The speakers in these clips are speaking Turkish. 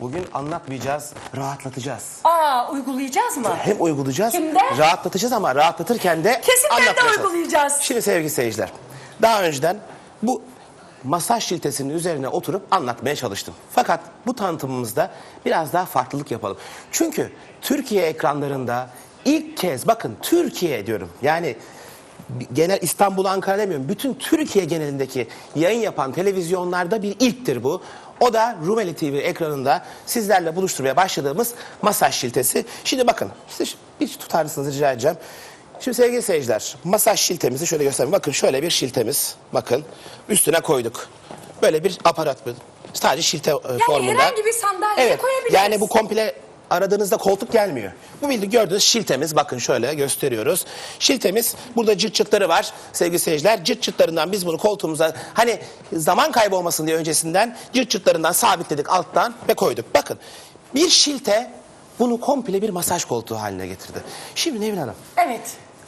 Bugün anlatmayacağız, rahatlatacağız. Aa uygulayacağız mı? Hem uygulayacağız, Kimde? rahatlatacağız ama rahatlatırken de Kesin ben de uygulayacağız. Şimdi sevgili seyirciler, daha önceden bu masaj şiltesinin üzerine oturup anlatmaya çalıştım. Fakat bu tanıtımımızda biraz daha farklılık yapalım. Çünkü Türkiye ekranlarında ilk kez bakın Türkiye diyorum yani genel İstanbul, Ankara demiyorum. Bütün Türkiye genelindeki yayın yapan televizyonlarda bir ilktir bu. O da Rumeli TV ekranında sizlerle buluşturmaya başladığımız masaj şiltesi. Şimdi bakın size bir tutar mısınız rica edeceğim. Şimdi sevgili seyirciler masaj şiltemizi şöyle göstereyim. Bakın şöyle bir şiltemiz. Bakın üstüne koyduk. Böyle bir aparat bu. Sadece şilte e, formunda. herhangi bir sandalyeye evet, koyabiliriz. Yani bu komple aradığınızda koltuk gelmiyor. Bu bildiğin gördüğünüz şiltemiz bakın şöyle gösteriyoruz. Şiltemiz burada cırt cırtları var sevgili seyirciler. Cırt cırtlarından biz bunu koltuğumuza hani zaman kaybı olmasın diye öncesinden cırt cırtlarından sabitledik alttan ve koyduk. Bakın bir şilte bunu komple bir masaj koltuğu haline getirdi. Şimdi Nevin Hanım Evet.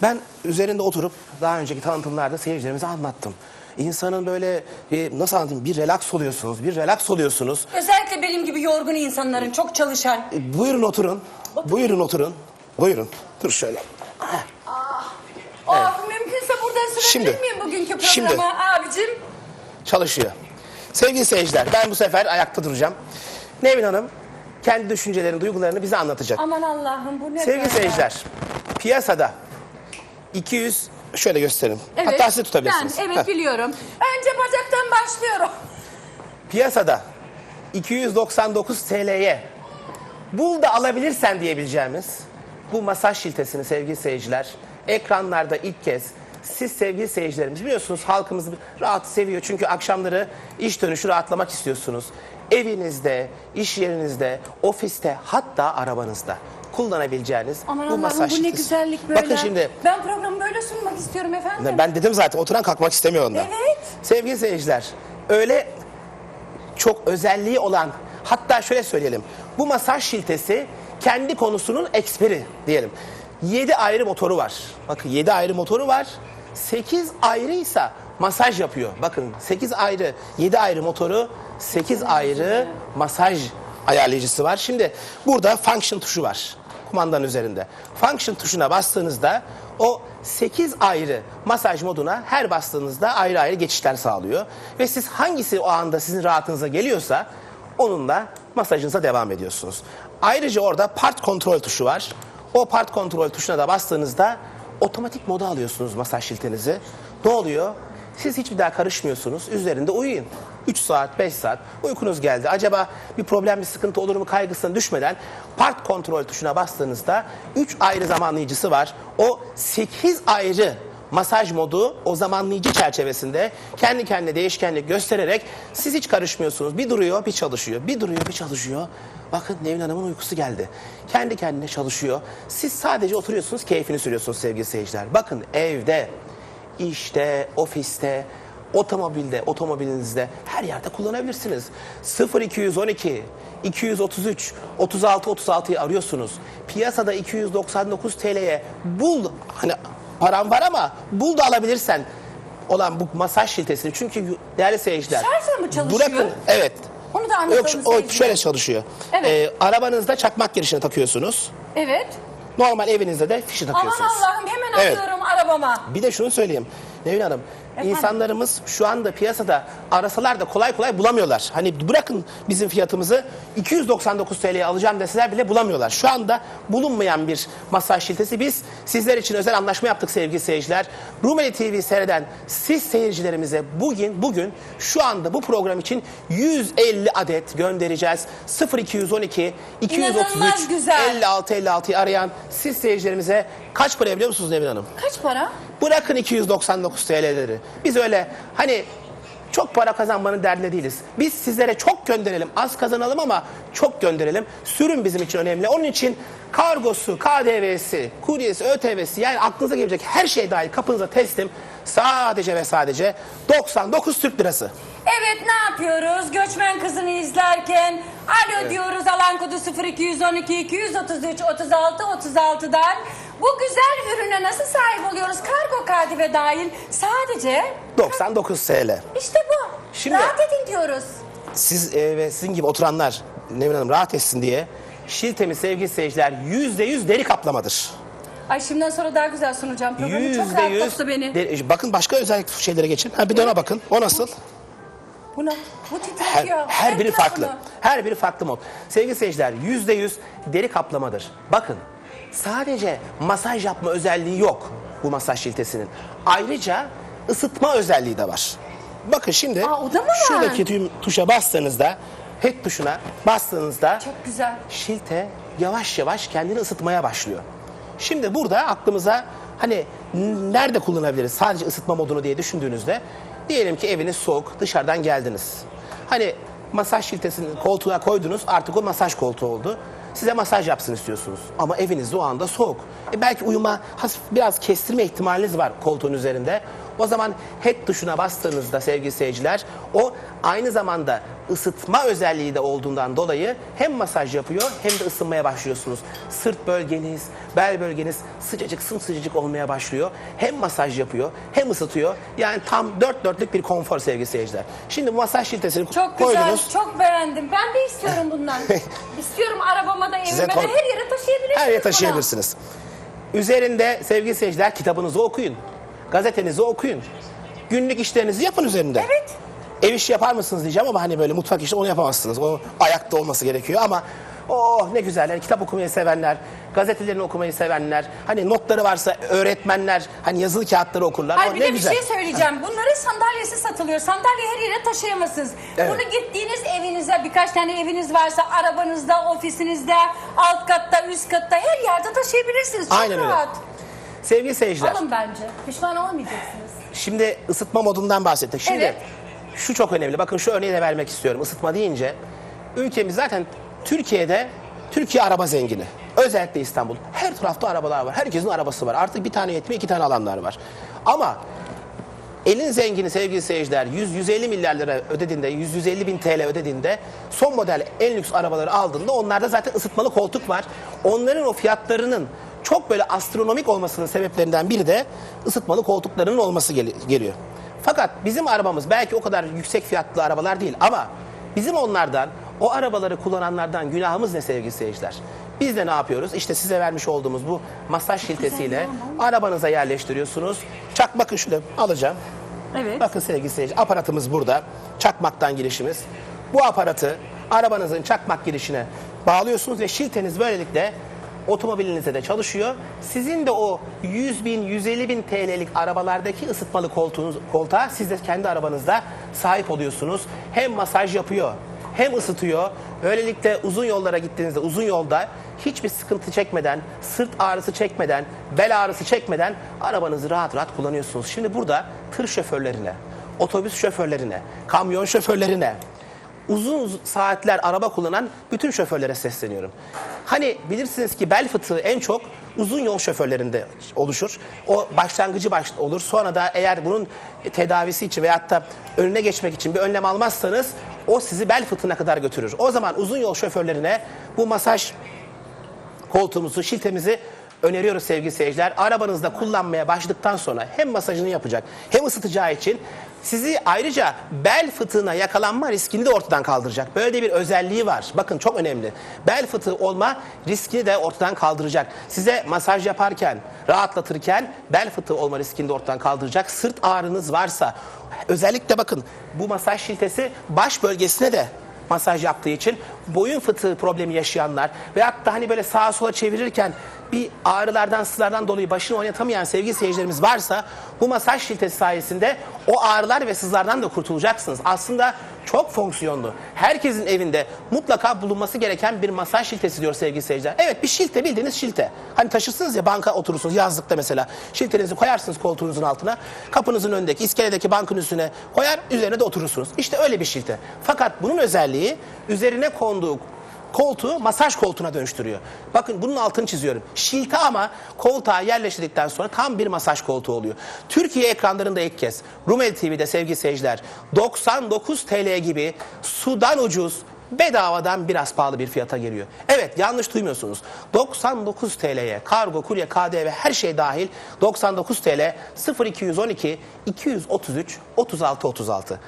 ben üzerinde oturup daha önceki tanıtımlarda seyircilerimize anlattım. İnsanın böyle bir, nasıl anlatayım bir relax oluyorsunuz, bir relax oluyorsunuz. Özellikle benim gibi yorgun insanların çok çalışan. E, Buyurun oturun. Buyurun oturun. Buyurun. Dur şöyle. Aa, mümkünse burada sürebilir Şimdi- miyim bugünkü programı şimdi- abicim? Çalışıyor. Sevgili seyirciler ben bu sefer ayakta duracağım. Nevin Hanım kendi düşüncelerini, duygularını bize anlatacak. Aman Allah'ım bu ne Sevgili böyle? seyirciler piyasada 200 şöyle göstereyim. Evet, Hatta siz tutabilirsiniz. Ben, evet Heh. biliyorum. Önce bacaktan başlıyorum. Piyasada 299 TL'ye bul da alabilirsen diyebileceğimiz bu masaj şiltesini sevgili seyirciler ekranlarda ilk kez siz sevgili seyircilerimiz biliyorsunuz halkımız rahat seviyor çünkü akşamları iş dönüşü rahatlamak istiyorsunuz. Evinizde, iş yerinizde, ofiste hatta arabanızda kullanabileceğiniz Aman bu Allah'ım masaj bu ne güzellik böyle. Bakın şimdi Ben programı böyle sunmak istiyorum efendim. ben dedim zaten oturan kalkmak istemiyor ondan. Evet. Sevgili seyirciler öyle çok özelliği olan hatta şöyle söyleyelim bu masaj şiltesi kendi konusunun eksperi diyelim. 7 ayrı motoru var. Bakın 7 ayrı motoru var. 8 ayrıysa masaj yapıyor. Bakın 8 ayrı 7 ayrı motoru 8 ayrı masaj ayarlayıcısı var. Şimdi burada function tuşu var kumandanın üzerinde. Function tuşuna bastığınızda o 8 ayrı masaj moduna her bastığınızda ayrı ayrı geçişler sağlıyor. Ve siz hangisi o anda sizin rahatınıza geliyorsa onunla masajınıza devam ediyorsunuz. Ayrıca orada part kontrol tuşu var. O part kontrol tuşuna da bastığınızda otomatik moda alıyorsunuz masaj şiltenizi. Ne oluyor? Siz hiçbir daha karışmıyorsunuz. Üzerinde uyuyun. 3 saat, 5 saat uykunuz geldi. Acaba bir problem, bir sıkıntı olur mu kaygısına düşmeden part kontrol tuşuna bastığınızda 3 ayrı zamanlayıcısı var. O 8 ayrı masaj modu o zamanlayıcı çerçevesinde kendi kendine değişkenlik göstererek siz hiç karışmıyorsunuz. Bir duruyor, bir çalışıyor. Bir duruyor, bir çalışıyor. Bakın Nevin Hanım'ın uykusu geldi. Kendi kendine çalışıyor. Siz sadece oturuyorsunuz, keyfini sürüyorsunuz sevgili seyirciler. Bakın evde, işte, ofiste, otomobilde, otomobilinizde her yerde kullanabilirsiniz. 0212 233 36 36'yı arıyorsunuz. Piyasada 299 TL'ye bul hani param var ama bul da alabilirsen olan bu masaj şiltesini çünkü değerli seyirciler. Şarjla mı çalışıyor? Bırakın evet. Onu da anlatalım Yok, o şöyle çalışıyor. Evet. Ee, arabanızda çakmak girişine takıyorsunuz. Evet. Normal evinizde de fişi Aman takıyorsunuz. Allah'ım hemen Evet. alıyorum arabama. Bir de şunu söyleyeyim. Nevin Hanım, Efendim? insanlarımız şu anda piyasada arasalar da kolay kolay bulamıyorlar. Hani bırakın bizim fiyatımızı 299 TL'ye alacağım deseler bile bulamıyorlar. Şu anda bulunmayan bir masaj şiltesi. Biz sizler için özel anlaşma yaptık sevgili seyirciler. Rumeli TV seyreden siz seyircilerimize bugün bugün şu anda bu program için 150 adet göndereceğiz. 0212 233 İnanılmaz güzel. 56 56'yı arayan siz seyircilerimize kaç para biliyor musunuz Nevin Hanım? Kaç para? Bırakın 299 TL'leri. Biz öyle hani çok para kazanmanın derdinde değiliz. Biz sizlere çok gönderelim. Az kazanalım ama çok gönderelim. Sürüm bizim için önemli. Onun için kargosu, KDV'si, kuryesi, ÖTV'si yani aklınıza gelecek her şey dahil kapınıza teslim. Sadece ve sadece 99 Türk lirası. Evet ne yapıyoruz? Göçmen kızını izlerken alo diyoruz alan kodu 0212 233 36 36'dan. Bu güzel ürüne nasıl sahip oluyoruz? Kargo KDV dahil sadece 99 TL. işte bu. Şimdi- Rahat edin diyoruz. siz e, ve sizin gibi oturanlar Nevin Hanım rahat etsin diye şiltemiz sevgili seyirciler yüzde yüz deri kaplamadır. Ay şimdiden sonra daha güzel sunacağım. Programı çok rahatlattı beni. deri- Bakın başka özellik şeylere geçin. Ha, bir de ona bakın. O nasıl? Bu ne? Bu Her, titretiyor. her biri bir farklı. Her biri farklı mod. Sevgili seyirciler yüzde yüz deri kaplamadır. Bakın sadece masaj yapma özelliği yok bu masaj şiltesinin. Ayrıca ısıtma özelliği de var. Bakın şimdi Aa, o da mı var? şuradaki tüm tuşa bastığınızda head tuşuna bastığınızda Çok güzel. şilte yavaş yavaş kendini ısıtmaya başlıyor. Şimdi burada aklımıza hani nerede kullanabiliriz sadece ısıtma modunu diye düşündüğünüzde diyelim ki eviniz soğuk dışarıdan geldiniz. Hani masaj şiltesini koltuğa koydunuz artık o masaj koltuğu oldu. Size masaj yapsın istiyorsunuz ama evinizde o anda soğuk. E belki uyuma biraz kestirme ihtimaliniz var koltuğun üzerinde. O zaman head tuşuna bastığınızda sevgili seyirciler o aynı zamanda ısıtma özelliği de olduğundan dolayı hem masaj yapıyor hem de ısınmaya başlıyorsunuz. Sırt bölgeniz, bel bölgeniz sıcacık sımsıcacık olmaya başlıyor. Hem masaj yapıyor hem ısıtıyor. Yani tam dört dörtlük bir konfor sevgili seyirciler. Şimdi bu masaj şiltesini Çok güzel, koydunuz. çok beğendim. Ben de istiyorum bundan. istiyorum arabama da Size evime de kon- her yere taşıyabilirsiniz. Her yere taşıyabilirsiniz. Üzerinde sevgili seyirciler kitabınızı okuyun. Gazetenizi okuyun. Günlük işlerinizi yapın üzerinde. Evet. Ev işi yapar mısınız diyeceğim ama hani böyle mutfak işi onu yapamazsınız. O ayakta olması gerekiyor ama oh ne güzel. Yani kitap okumayı sevenler, gazetelerini okumayı sevenler, hani notları varsa öğretmenler hani yazılı kağıtları okurlar. Ay O bir ne de güzel. bir şey söyleyeceğim. Bunların sandalyesi satılıyor. Sandalye her yere taşıyamazsınız. Evet. Bunu gittiğiniz evinize birkaç tane eviniz varsa arabanızda, ofisinizde, alt katta, üst katta her yerde taşıyabilirsiniz. Çok Aynen öyle. rahat. Sevgili seyirciler. Alın bence. Pişman olmayacaksınız. Şimdi ısıtma modundan bahsettik. Şimdi Evet. Şu çok önemli. Bakın şu örneği de vermek istiyorum. Isıtma deyince ülkemiz zaten Türkiye'de Türkiye araba zengini. Özellikle İstanbul. Her tarafta arabalar var. Herkesin arabası var. Artık bir tane yetmiyor, iki tane alanlar var. Ama elin zengini sevgili seyirciler 100-150 milyar lira ödediğinde, 100-150 bin TL ödediğinde son model en lüks arabaları aldığında onlarda zaten ısıtmalı koltuk var. Onların o fiyatlarının çok böyle astronomik olmasının sebeplerinden biri de ısıtmalı koltuklarının olması gel- geliyor. Fakat bizim arabamız belki o kadar yüksek fiyatlı arabalar değil ama bizim onlardan, o arabaları kullananlardan günahımız ne sevgili seyirciler? Biz de ne yapıyoruz? İşte size vermiş olduğumuz bu masaj şiltesiyle arabanıza yerleştiriyorsunuz. Çak bakın şöyle alacağım. Evet. Bakın sevgili seyirci aparatımız burada. Çakmaktan girişimiz. Bu aparatı arabanızın çakmak girişine bağlıyorsunuz ve şilteniz böylelikle otomobilinizde de çalışıyor. Sizin de o 100 bin, 150 bin TL'lik arabalardaki ısıtmalı koltuğunuz, koltuğa siz de kendi arabanızda sahip oluyorsunuz. Hem masaj yapıyor hem ısıtıyor. Böylelikle uzun yollara gittiğinizde uzun yolda hiçbir sıkıntı çekmeden, sırt ağrısı çekmeden, bel ağrısı çekmeden arabanızı rahat rahat kullanıyorsunuz. Şimdi burada tır şoförlerine, otobüs şoförlerine, kamyon şoförlerine, uzun uz- saatler araba kullanan bütün şoförlere sesleniyorum. Hani bilirsiniz ki bel fıtığı en çok uzun yol şoförlerinde oluşur. O başlangıcı baş olur. Sonra da eğer bunun tedavisi için veyahut da önüne geçmek için bir önlem almazsanız o sizi bel fıtığına kadar götürür. O zaman uzun yol şoförlerine bu masaj koltuğumuzu, şiltemizi öneriyoruz sevgili seyirciler. Arabanızda kullanmaya başladıktan sonra hem masajını yapacak hem ısıtacağı için sizi ayrıca bel fıtığına yakalanma riskini de ortadan kaldıracak. Böyle de bir özelliği var. Bakın çok önemli. Bel fıtığı olma riskini de ortadan kaldıracak. Size masaj yaparken, rahatlatırken bel fıtığı olma riskini de ortadan kaldıracak. Sırt ağrınız varsa özellikle bakın bu masaj şiltesi baş bölgesine de masaj yaptığı için boyun fıtığı problemi yaşayanlar veyahut da hani böyle sağa sola çevirirken bir ağrılardan sızlardan dolayı başını oynatamayan sevgili seyircilerimiz varsa bu masaj şiltesi sayesinde o ağrılar ve sızlardan da kurtulacaksınız. Aslında çok fonksiyonlu. Herkesin evinde mutlaka bulunması gereken bir masaj şiltesi diyor sevgili seyirciler. Evet bir şilte bildiğiniz şilte. Hani taşırsınız ya banka oturursunuz yazlıkta mesela. Şiltenizi koyarsınız koltuğunuzun altına. Kapınızın önündeki iskeledeki bankın üstüne koyar üzerine de oturursunuz. İşte öyle bir şilte. Fakat bunun özelliği üzerine konduğu koltuğu masaj koltuğuna dönüştürüyor. Bakın bunun altını çiziyorum. Şilte ama koltuğa yerleştirdikten sonra tam bir masaj koltuğu oluyor. Türkiye ekranlarında ilk kez Rumeli TV'de sevgili seyirciler 99 TL gibi sudan ucuz bedavadan biraz pahalı bir fiyata geliyor. Evet yanlış duymuyorsunuz. 99 TL'ye kargo, kurye, KDV her şey dahil 99 TL 0212 233 36 36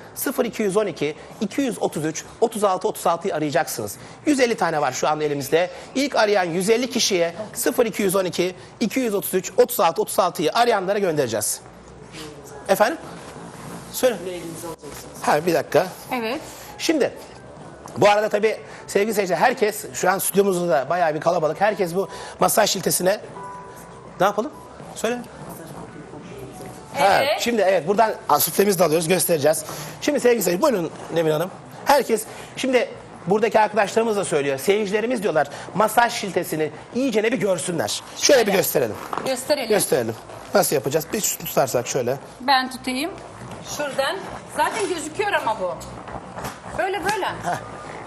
0212 233 36 36'yı arayacaksınız. 150 tane var şu anda elimizde. İlk arayan 150 kişiye 0212 233 36 36'yı arayanlara göndereceğiz. Efendim? Söyle. Ha bir dakika. Evet. Şimdi bu arada tabii sevgili seyirciler herkes şu an stüdyomuzda da bayağı bir kalabalık. Herkes bu masaj şiltesine ne yapalım? Söyle. Ha, Evet. şimdi evet buradan sütlemizi de alıyoruz göstereceğiz. Şimdi sevgili seyirciler buyurun Nevin Hanım. Herkes şimdi buradaki arkadaşlarımız da söylüyor. Seyircilerimiz diyorlar masaj şiltesini iyice bir görsünler. Şöyle bir gösterelim. Gösterelim. Gösterelim. Nasıl yapacağız? Bir tutarsak şöyle. ben tutayım. Şuradan. Zaten gözüküyor ama bu. Böyle böyle. Heh.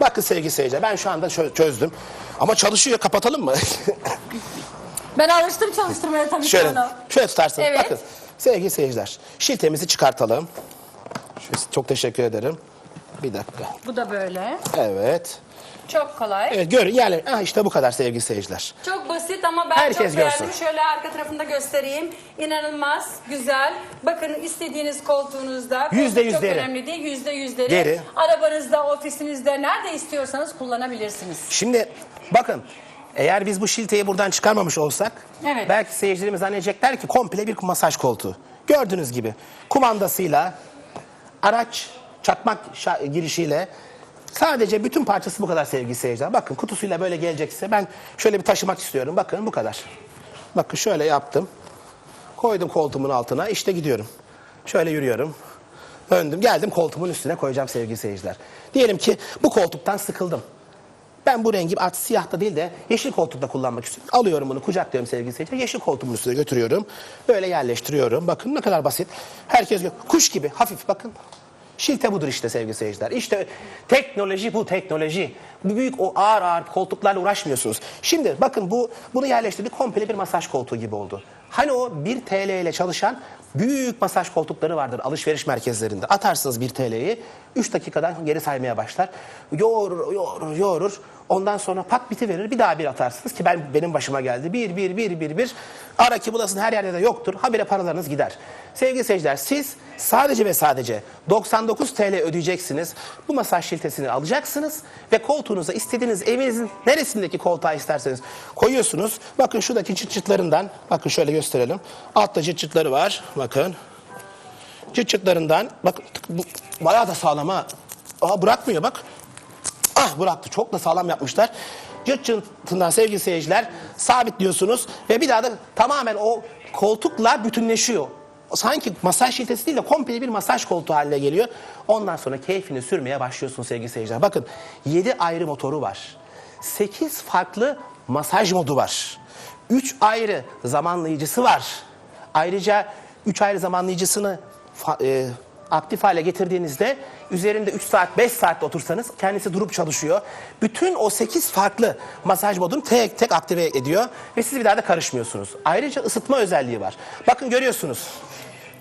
Bakın sevgili seyirciler ben şu anda çö- çözdüm. Ama çalışıyor kapatalım mı? Ben alıştım çalıştırmaya tabii Şöyle, ki onu. şöyle tutarsın. Evet. Bakın sevgili seyirciler. Şiltemizi çıkartalım. Şöyle, çok teşekkür ederim. Bir dakika. Bu da böyle. Evet. Çok kolay. Evet görün yani ah işte bu kadar sevgili seyirciler. Çok basit ama ben Herkes çok beğendim. görsün. Şöyle arka tarafında göstereyim. İnanılmaz güzel. Bakın istediğiniz koltuğunuzda. Yüzde yüz çok deri. önemli değil. Yüzde yüz deri. Deri. Arabanızda, ofisinizde nerede istiyorsanız kullanabilirsiniz. Şimdi bakın eğer biz bu şilteyi buradan çıkarmamış olsak Evet. belki seyircilerimiz zannedecekler ki komple bir masaj koltuğu. Gördüğünüz gibi kumandasıyla araç çakmak şa- girişiyle sadece bütün parçası bu kadar sevgili seyirciler. Bakın kutusuyla böyle gelecekse ben şöyle bir taşımak istiyorum. Bakın bu kadar. Bakın şöyle yaptım. Koydum koltuğumun altına işte gidiyorum. Şöyle yürüyorum. Döndüm geldim koltuğumun üstüne koyacağım sevgili seyirciler. Diyelim ki bu koltuktan sıkıldım. Ben bu rengi artık siyah da değil de yeşil koltukta kullanmak istiyorum. Alıyorum bunu kucaklıyorum sevgili seyirciler. Yeşil koltuğumun üstüne götürüyorum. Böyle yerleştiriyorum. Bakın ne kadar basit. Herkes kuş gibi hafif bakın. Şilte budur işte sevgili seyirciler. İşte teknoloji bu teknoloji. Büyük o ağır ağır koltuklarla uğraşmıyorsunuz. Şimdi bakın bu bunu yerleştirdik komple bir masaj koltuğu gibi oldu. Hani o 1 TL ile çalışan büyük masaj koltukları vardır alışveriş merkezlerinde. Atarsınız 1 TL'yi 3 dakikadan geri saymaya başlar. Yoğurur, yoğurur, yoğurur. Ondan sonra pat biti verir. Bir daha bir atarsınız ki ben benim başıma geldi. Bir, bir, bir, bir, bir. Ara ki bulasın her yerde de yoktur. Habire paralarınız gider. Sevgili seyirciler siz sadece ve sadece 99 TL ödeyeceksiniz. Bu masaj şiltesini alacaksınız ve koltuğunuza istediğiniz evinizin neresindeki koltuğa isterseniz koyuyorsunuz. Bakın şuradaki çıt çıtlarından bakın şöyle gösterelim. Altta çıt çıtları var. Bakın. Çıt çıtlarından bak bu bayağı da sağlam ha. Aha bırakmıyor bak. Ah bıraktı. Çok da sağlam yapmışlar. Cırt cırtından sevgili seyirciler sabitliyorsunuz ve bir daha da tamamen o koltukla bütünleşiyor. Sanki masaj şiltesi değil de komple bir masaj koltuğu haline geliyor. Ondan sonra keyfini sürmeye başlıyorsun sevgili seyirciler. Bakın 7 ayrı motoru var. 8 farklı masaj modu var. 3 ayrı zamanlayıcısı var. Ayrıca 3 ayrı zamanlayıcısını e, aktif hale getirdiğinizde üzerinde 3 saat 5 saat otursanız kendisi durup çalışıyor. Bütün o 8 farklı masaj modunu tek tek aktive ediyor ve siz bir daha da karışmıyorsunuz. Ayrıca ısıtma özelliği var. Bakın görüyorsunuz.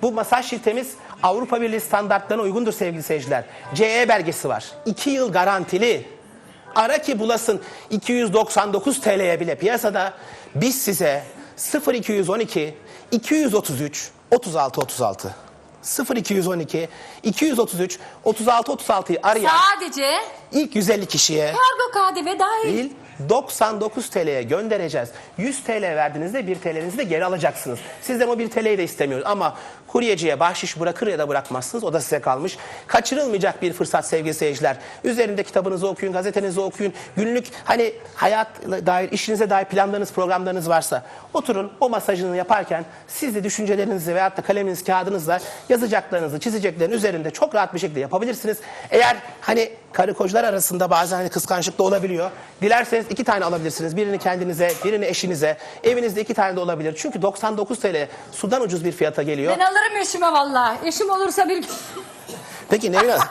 Bu masaj şiltemiz Avrupa Birliği standartlarına uygundur sevgili seyirciler. CE belgesi var. 2 yıl garantili. Ara ki bulasın 299 TL'ye bile piyasada biz size 0212 233 36 36 0212 233 36 36'yı arayan Sadece ilk 150 kişiye kargo KDV dahil. değil 99 TL'ye göndereceğiz. 100 TL verdiğinizde 1 TL'nizi de geri alacaksınız. Sizden o 1 TL'yi de istemiyoruz ama kuryeciye bahşiş bırakır ya da bırakmazsınız o da size kalmış. Kaçırılmayacak bir fırsat sevgili seyirciler. Üzerinde kitabınızı okuyun, gazetenizi okuyun. Günlük hani hayatla dair, işinize dair planlarınız, programlarınız varsa oturun o masajını yaparken siz de düşüncelerinizi veyahut da kaleminiz, kağıdınızla yazacaklarınızı, çizeceklerin üzerinde çok rahat bir şekilde yapabilirsiniz. Eğer hani karı kocalar arasında bazen hani kıskançlık da olabiliyor. Dilerseniz iki tane alabilirsiniz. Birini kendinize, birini eşinize. Evinizde iki tane de olabilir. Çünkü 99 TL sudan ucuz bir fiyata geliyor. Ben alırım eşime valla. Eşim olursa bir... Peki Nevin Hanım.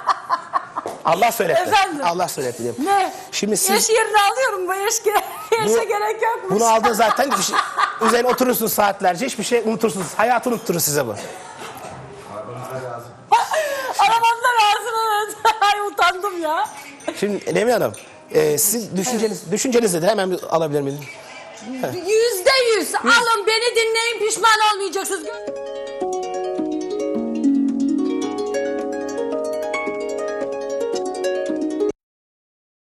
Allah söyletti. Efendim? Allah söyletti. Ne? Şimdi siz Eş yerine alıyorum bu eşe Bu- gerek yokmuş. bunu aldın zaten şey, üzerine oturursunuz saatlerce hiçbir şey unutursunuz. Hayatı unutturur size bu. Arabamda lazım evet. Ay utandım ya. Şimdi Nemih Hanım, e, siz düşünceniz, düşünceniz nedir? Hemen bir alabilir miyim? Yüzde yüz. Alın beni dinleyin pişman olmayacaksınız.